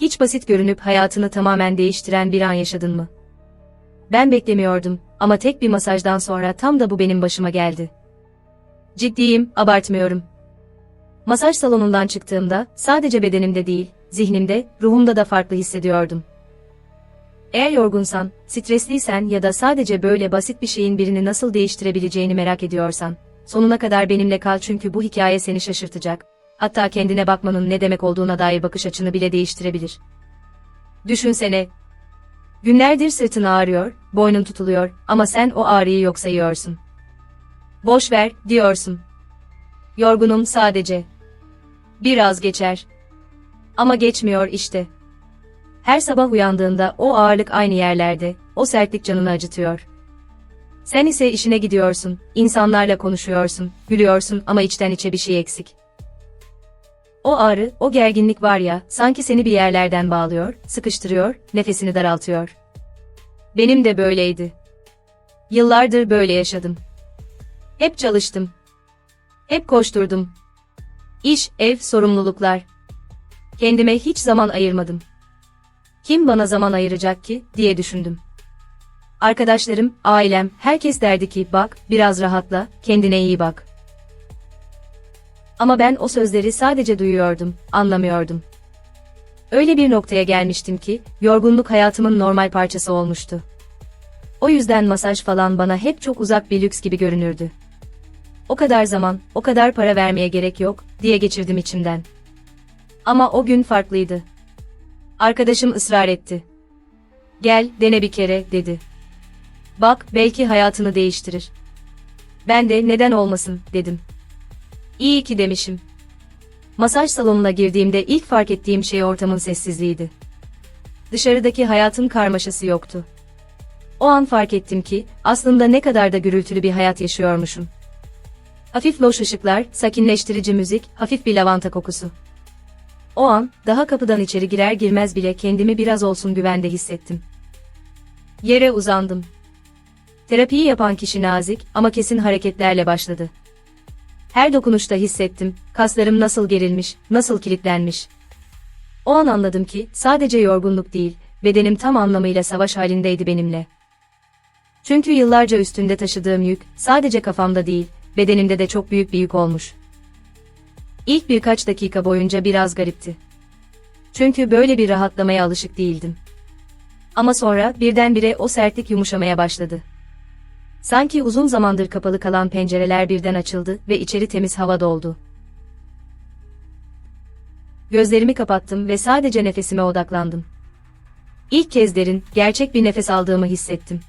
Hiç basit görünüp hayatını tamamen değiştiren bir an yaşadın mı? Ben beklemiyordum ama tek bir masajdan sonra tam da bu benim başıma geldi. Ciddiyim, abartmıyorum. Masaj salonundan çıktığımda sadece bedenimde değil, zihnimde, ruhumda da farklı hissediyordum. Eğer yorgunsan, stresliysen ya da sadece böyle basit bir şeyin birini nasıl değiştirebileceğini merak ediyorsan, sonuna kadar benimle kal çünkü bu hikaye seni şaşırtacak. Hatta kendine bakmanın ne demek olduğuna dair bakış açını bile değiştirebilir. Düşünsene. Günlerdir sırtın ağrıyor, boynun tutuluyor ama sen o ağrıyı yok sayıyorsun. Boş ver, diyorsun. Yorgunum sadece. Biraz geçer. Ama geçmiyor işte. Her sabah uyandığında o ağırlık aynı yerlerde, o sertlik canını acıtıyor. Sen ise işine gidiyorsun, insanlarla konuşuyorsun, gülüyorsun ama içten içe bir şey eksik. O ağrı, o gerginlik var ya, sanki seni bir yerlerden bağlıyor, sıkıştırıyor, nefesini daraltıyor. Benim de böyleydi. Yıllardır böyle yaşadım. Hep çalıştım. Hep koşturdum. İş, ev, sorumluluklar. Kendime hiç zaman ayırmadım. Kim bana zaman ayıracak ki, diye düşündüm. Arkadaşlarım, ailem, herkes derdi ki, bak, biraz rahatla, kendine iyi bak. Ama ben o sözleri sadece duyuyordum, anlamıyordum. Öyle bir noktaya gelmiştim ki, yorgunluk hayatımın normal parçası olmuştu. O yüzden masaj falan bana hep çok uzak bir lüks gibi görünürdü. O kadar zaman, o kadar para vermeye gerek yok, diye geçirdim içimden. Ama o gün farklıydı. Arkadaşım ısrar etti. Gel, dene bir kere, dedi. Bak, belki hayatını değiştirir. Ben de neden olmasın, dedim. İyi ki demişim. Masaj salonuna girdiğimde ilk fark ettiğim şey ortamın sessizliğiydi. Dışarıdaki hayatın karmaşası yoktu. O an fark ettim ki, aslında ne kadar da gürültülü bir hayat yaşıyormuşum. Hafif loş ışıklar, sakinleştirici müzik, hafif bir lavanta kokusu. O an, daha kapıdan içeri girer girmez bile kendimi biraz olsun güvende hissettim. Yere uzandım. Terapiyi yapan kişi nazik ama kesin hareketlerle başladı. Her dokunuşta hissettim, kaslarım nasıl gerilmiş, nasıl kilitlenmiş. O an anladım ki, sadece yorgunluk değil, bedenim tam anlamıyla savaş halindeydi benimle. Çünkü yıllarca üstünde taşıdığım yük, sadece kafamda değil, bedenimde de çok büyük bir yük olmuş. İlk birkaç dakika boyunca biraz garipti. Çünkü böyle bir rahatlamaya alışık değildim. Ama sonra birdenbire o sertlik yumuşamaya başladı. Sanki uzun zamandır kapalı kalan pencereler birden açıldı ve içeri temiz hava doldu. Gözlerimi kapattım ve sadece nefesime odaklandım. İlk kez derin, gerçek bir nefes aldığımı hissettim.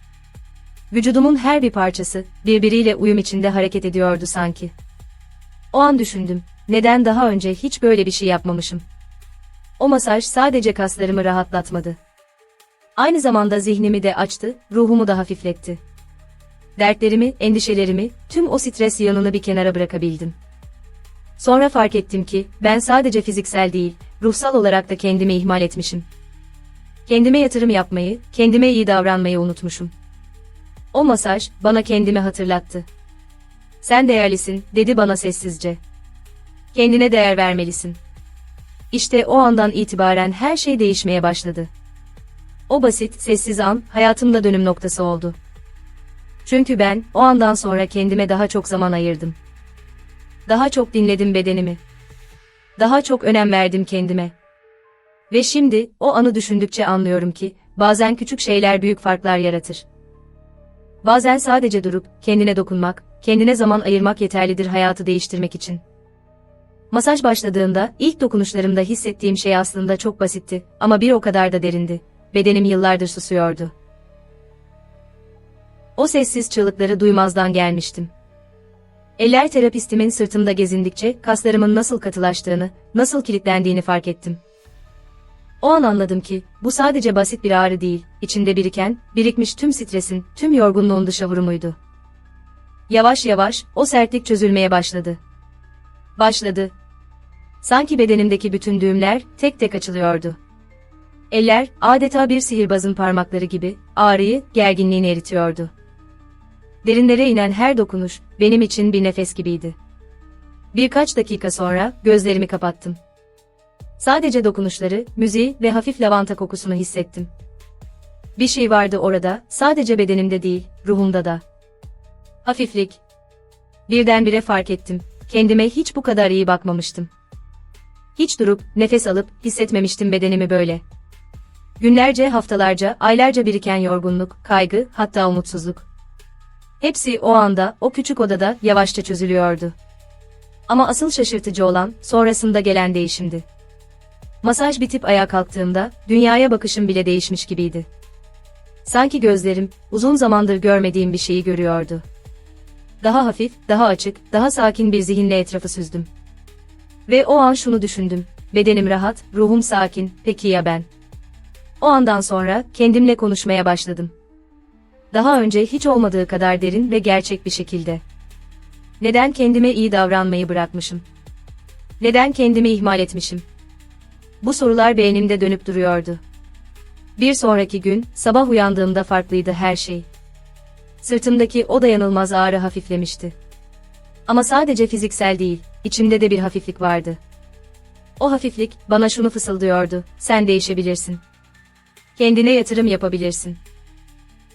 Vücudumun her bir parçası, birbiriyle uyum içinde hareket ediyordu sanki. O an düşündüm, neden daha önce hiç böyle bir şey yapmamışım? O masaj sadece kaslarımı rahatlatmadı. Aynı zamanda zihnimi de açtı, ruhumu da hafifletti. Dertlerimi, endişelerimi, tüm o stres yanını bir kenara bırakabildim. Sonra fark ettim ki, ben sadece fiziksel değil, ruhsal olarak da kendimi ihmal etmişim. Kendime yatırım yapmayı, kendime iyi davranmayı unutmuşum. O masaj, bana kendimi hatırlattı. Sen değerlisin, dedi bana sessizce. Kendine değer vermelisin. İşte o andan itibaren her şey değişmeye başladı. O basit, sessiz an, hayatımda dönüm noktası oldu. Çünkü ben, o andan sonra kendime daha çok zaman ayırdım. Daha çok dinledim bedenimi. Daha çok önem verdim kendime. Ve şimdi, o anı düşündükçe anlıyorum ki, bazen küçük şeyler büyük farklar yaratır. Bazen sadece durup, kendine dokunmak, kendine zaman ayırmak yeterlidir hayatı değiştirmek için. Masaj başladığında, ilk dokunuşlarımda hissettiğim şey aslında çok basitti, ama bir o kadar da derindi. Bedenim yıllardır susuyordu. O sessiz çığlıkları duymazdan gelmiştim. Eller terapistimin sırtımda gezindikçe kaslarımın nasıl katılaştığını, nasıl kilitlendiğini fark ettim. O an anladım ki, bu sadece basit bir ağrı değil, içinde biriken, birikmiş tüm stresin, tüm yorgunluğun dışa vurumuydu. Yavaş yavaş, o sertlik çözülmeye başladı. Başladı. Sanki bedenimdeki bütün düğümler, tek tek açılıyordu. Eller, adeta bir sihirbazın parmakları gibi, ağrıyı, gerginliğini eritiyordu. Derinlere inen her dokunuş, benim için bir nefes gibiydi. Birkaç dakika sonra, gözlerimi kapattım. Sadece dokunuşları, müziği ve hafif lavanta kokusunu hissettim. Bir şey vardı orada, sadece bedenimde değil, ruhumda da. Hafiflik. Birdenbire fark ettim. Kendime hiç bu kadar iyi bakmamıştım. Hiç durup, nefes alıp, hissetmemiştim bedenimi böyle. Günlerce, haftalarca, aylarca biriken yorgunluk, kaygı, hatta umutsuzluk. Hepsi o anda, o küçük odada yavaşça çözülüyordu. Ama asıl şaşırtıcı olan, sonrasında gelen değişimdi. Masaj bitip ayağa kalktığımda, dünyaya bakışım bile değişmiş gibiydi. Sanki gözlerim, uzun zamandır görmediğim bir şeyi görüyordu. Daha hafif, daha açık, daha sakin bir zihinle etrafı süzdüm. Ve o an şunu düşündüm. Bedenim rahat, ruhum sakin, peki ya ben? O andan sonra kendimle konuşmaya başladım. Daha önce hiç olmadığı kadar derin ve gerçek bir şekilde. Neden kendime iyi davranmayı bırakmışım? Neden kendimi ihmal etmişim? Bu sorular beynimde dönüp duruyordu. Bir sonraki gün, sabah uyandığımda farklıydı her şey. Sırtımdaki o dayanılmaz ağrı hafiflemişti. Ama sadece fiziksel değil, içimde de bir hafiflik vardı. O hafiflik, bana şunu fısıldıyordu, sen değişebilirsin. Kendine yatırım yapabilirsin.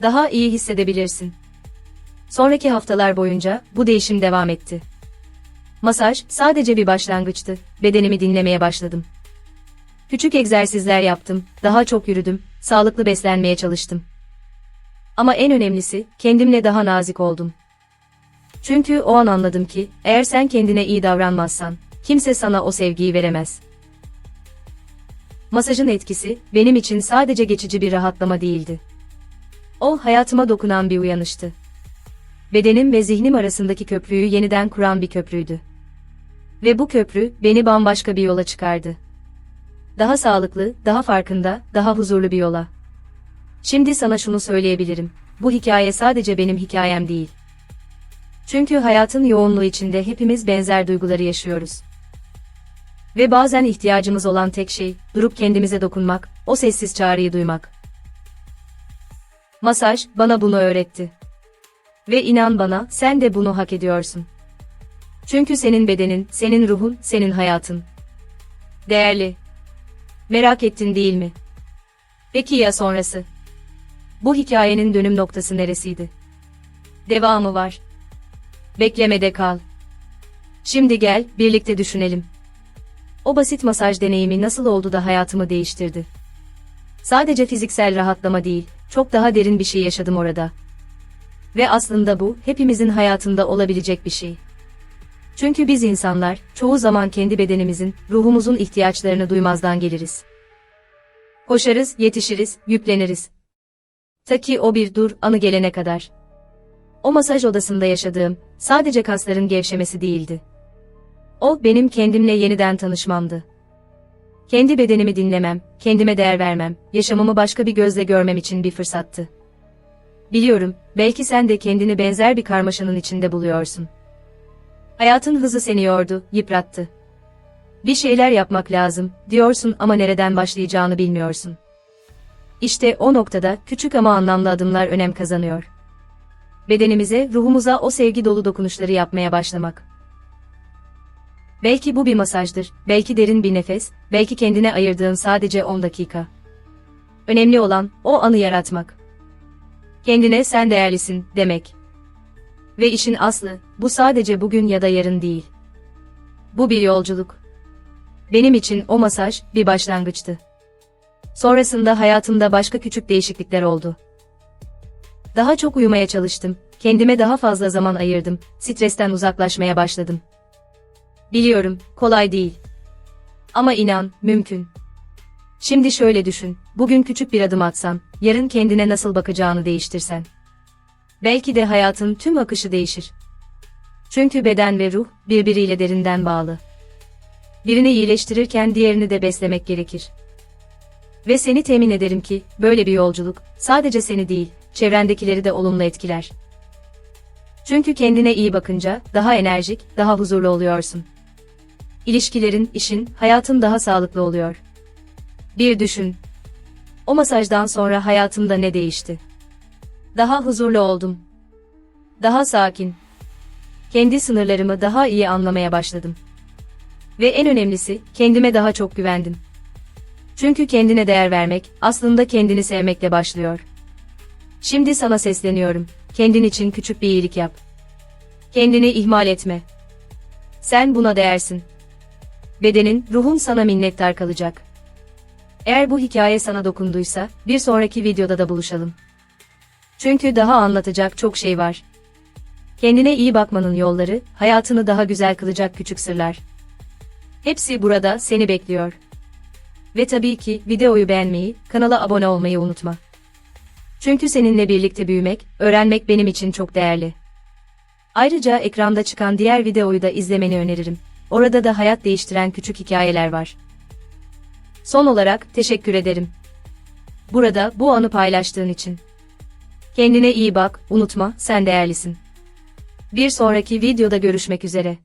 Daha iyi hissedebilirsin. Sonraki haftalar boyunca, bu değişim devam etti. Masaj, sadece bir başlangıçtı, bedenimi dinlemeye başladım. Küçük egzersizler yaptım, daha çok yürüdüm, sağlıklı beslenmeye çalıştım. Ama en önemlisi, kendimle daha nazik oldum. Çünkü o an anladım ki, eğer sen kendine iyi davranmazsan, kimse sana o sevgiyi veremez. Masajın etkisi, benim için sadece geçici bir rahatlama değildi. O, hayatıma dokunan bir uyanıştı. Bedenim ve zihnim arasındaki köprüyü yeniden kuran bir köprüydü. Ve bu köprü, beni bambaşka bir yola çıkardı. Daha sağlıklı, daha farkında, daha huzurlu bir yola. Şimdi sana şunu söyleyebilirim. Bu hikaye sadece benim hikayem değil. Çünkü hayatın yoğunluğu içinde hepimiz benzer duyguları yaşıyoruz. Ve bazen ihtiyacımız olan tek şey, durup kendimize dokunmak, o sessiz çağrıyı duymak. Masaj, bana bunu öğretti. Ve inan bana, sen de bunu hak ediyorsun. Çünkü senin bedenin, senin ruhun, senin hayatın. Değerli. Merak ettin değil mi? Peki ya sonrası? Bu hikayenin dönüm noktası neresiydi? Devamı var. Beklemede kal. Şimdi gel, birlikte düşünelim. O basit masaj deneyimi nasıl oldu da hayatımı değiştirdi? Sadece fiziksel rahatlama değil, çok daha derin bir şey yaşadım orada. Ve aslında bu, hepimizin hayatında olabilecek bir şey. Çünkü biz insanlar, çoğu zaman kendi bedenimizin, ruhumuzun ihtiyaçlarını duymazdan geliriz. Koşarız, yetişiriz, yükleniriz. Ta ki o bir dur, anı gelene kadar. O masaj odasında yaşadığım, sadece kasların gevşemesi değildi. O, benim kendimle yeniden tanışmamdı. Kendi bedenimi dinlemem, kendime değer vermem, yaşamımı başka bir gözle görmem için bir fırsattı. Biliyorum, belki sen de kendini benzer bir karmaşanın içinde buluyorsun. Hayatın hızı seni yordu, yıprattı. Bir şeyler yapmak lazım, diyorsun ama nereden başlayacağını bilmiyorsun. İşte o noktada küçük ama anlamlı adımlar önem kazanıyor. Bedenimize, ruhumuza o sevgi dolu dokunuşları yapmaya başlamak. Belki bu bir masajdır, belki derin bir nefes, belki kendine ayırdığın sadece 10 dakika. Önemli olan o anı yaratmak. Kendine sen değerlisin demek. Ve işin aslı, bu sadece bugün ya da yarın değil. Bu bir yolculuk. Benim için o masaj bir başlangıçtı. Sonrasında hayatımda başka küçük değişiklikler oldu. Daha çok uyumaya çalıştım, kendime daha fazla zaman ayırdım, stresten uzaklaşmaya başladım. Biliyorum, kolay değil. Ama inan, mümkün. Şimdi şöyle düşün, bugün küçük bir adım atsan, yarın kendine nasıl bakacağını değiştirsen. Belki de hayatın tüm akışı değişir. Çünkü beden ve ruh birbiriyle derinden bağlı. Birini iyileştirirken diğerini de beslemek gerekir. Ve seni temin ederim ki böyle bir yolculuk sadece seni değil, çevrendekileri de olumlu etkiler. Çünkü kendine iyi bakınca daha enerjik, daha huzurlu oluyorsun. İlişkilerin, işin, hayatın daha sağlıklı oluyor. Bir düşün. O masajdan sonra hayatımda ne değişti? Daha huzurlu oldum. Daha sakin. Kendi sınırlarımı daha iyi anlamaya başladım. Ve en önemlisi, kendime daha çok güvendim. Çünkü kendine değer vermek, aslında kendini sevmekle başlıyor. Şimdi sana sesleniyorum. Kendin için küçük bir iyilik yap. Kendini ihmal etme. Sen buna değersin. Bedenin, ruhun sana minnettar kalacak. Eğer bu hikaye sana dokunduysa, bir sonraki videoda da buluşalım. Çünkü daha anlatacak çok şey var. Kendine iyi bakmanın yolları, hayatını daha güzel kılacak küçük sırlar. Hepsi burada seni bekliyor. Ve tabii ki videoyu beğenmeyi, kanala abone olmayı unutma. Çünkü seninle birlikte büyümek, öğrenmek benim için çok değerli. Ayrıca ekranda çıkan diğer videoyu da izlemeni öneririm. Orada da hayat değiştiren küçük hikayeler var. Son olarak teşekkür ederim. Burada bu anı paylaştığın için. Kendine iyi bak, unutma, sen değerlisin. Bir sonraki videoda görüşmek üzere.